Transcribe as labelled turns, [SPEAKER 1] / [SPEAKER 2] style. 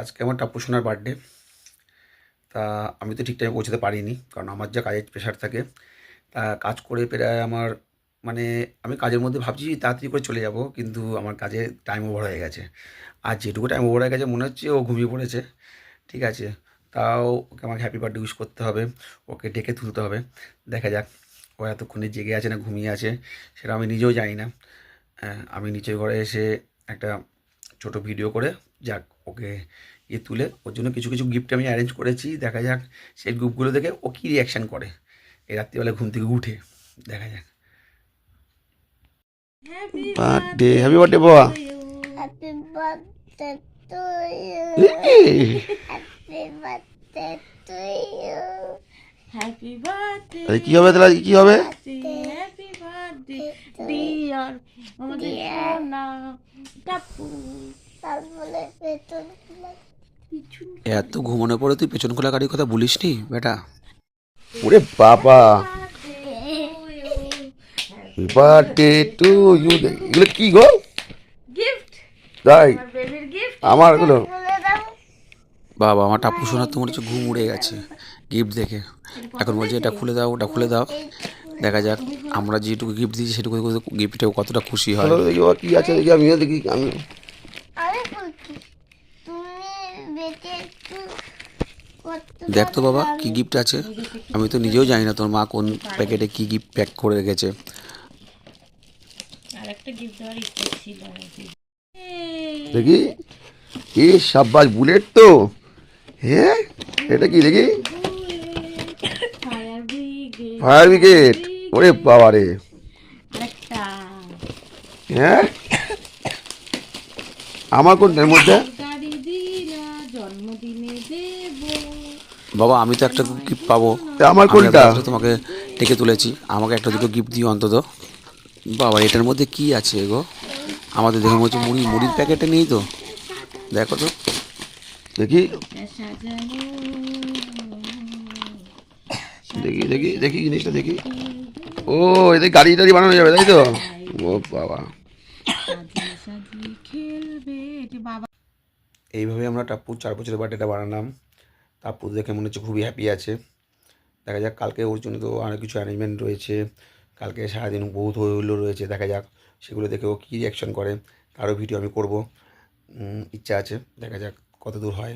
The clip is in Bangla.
[SPEAKER 1] আজকে আমার টাপ্পু সোনার বার্থডে তা আমি তো ঠিক টাইমে পৌঁছাতে পারিনি, কারণ আমার যা কাজের প্রেশার থাকে, তা কাজ করে প্রায় আমার মানে আমি কাজের মধ্যে ভাবছি তাড়াতাড়ি করে চলে যাব, কিন্তু আমার কাজে টাইম ওভার হয়ে গেছে। আর যেটুকু টাইম ওভার হয়ে গেছে, মনে হচ্ছে ও ঘুমিয়ে পড়েছে, ঠিক আছে? তাও ওকে আমাকে হ্যাপি বার্থডে উইশ করতে হবে, ওকে ডেকে তুলতে হবে। দেখা যাক, ও এতক্ষণে জেগে আছে না ঘুমিয়ে আছে, সেটা আমি নিজেও জানি না। আমি নিচের ঘরে এসে একটা ছোট ভিডিও করে যাক ওকে ইয়ে তুলে ওর জন্য কিছু কিছু গিফট আমি অ্যারেঞ্জ করেছি। দেখা যাক সেই গ্রুপগুলো দেখে ও কী রিয়াকশান করে। এই রাত্রিবেলা ঘুম থেকে উঠে দেখা যাক। বার্থডে হ্যাপি বার্থডে বাবা.
[SPEAKER 2] হ্যাপি বার্থডে
[SPEAKER 1] আরে হবে তাহলে? কী হবে?
[SPEAKER 2] হ্যাপি বার্থডে ডিয়ার আমাদের সোনা।
[SPEAKER 1] এত ঘুমানোর পরে তুই পেছন খোলা গাড়ির কথা বলিস নি বেটা? ওরে বাবা। বার্থডে টু ইউ এগুলো কি গো?
[SPEAKER 2] গিফট
[SPEAKER 1] তাই?
[SPEAKER 2] আমার বেবির গিফট
[SPEAKER 1] আমার এগুলো
[SPEAKER 3] বলে দাও।
[SPEAKER 1] বাবা আমার টাপু সোনার তো মনে হচ্ছে ঘুম উড়ে গেছে। গিফট দেখে। এখন বলছে এটা খুলে দাও ওটা খুলে দাও। দেখা যাক আমরা যেটুকু গিফট দিয়েছি সেটুকু গিফটেও কতটা খুশি হয়। কি আছে দেখি আমিও দেখি আমি। দেখ তো বাবা কি গিফট আছে? আমি তো নিজেও জানি না তোর মা কোন প্যাকেটে কি গিফট প্যাক করে রেখেছে।
[SPEAKER 2] আর একটা গিফট দেওয়ার ইচ্ছে ছিল
[SPEAKER 1] দেখি এ সাব্বাস বুলেট তো। হ্যাঁ এটা কি দেখি?
[SPEAKER 2] Fire brigade?
[SPEAKER 1] ফায়ার ব্রিগেড ওরে বাবা রে হ্যাঁ? আমার কোনটার মধ্যে? বাবা আমি তো একটা গিফট পাবো।
[SPEAKER 4] আমার কোনটা?
[SPEAKER 1] তোমাকে ডেকে তুলেছি। আমাকে একটা দুটো গিফট দিও অন্তত। বাবা এটার মধ্যে কি আছে গো? আমাদের দেখে মনে হচ্ছে মুড়ি মুড়ির প্যাকেটে নেই তো? দেখো তো।
[SPEAKER 4] দেখি। দেখি দেখি দেখি জিনিসটা, দেখি। ও, এতে গাড়ি টাড়ি বানানো যাবে, তাই তো? ও
[SPEAKER 2] বাবা।
[SPEAKER 1] এইভাবে আমরা টাপ্পুর চার বছরের বার্থডেটা বানালাম। টাপ্পু দেখে মনে হচ্ছে খুবই হ্যাপি আছে। দেখা যাক, কালকে ওর জন্য তো অনেক কিছু অ্যারেঞ্জমেন্ট রয়েছে। কালকে সারাদিন বহুত হইহুল্লো রয়েছে, দেখা যাক। সেগুলো দেখে ও কী রিয়াকশন করে, তারও ভিডিও আমি করব। ইচ্ছা আছে, দেখা যাক কত দূর হয়।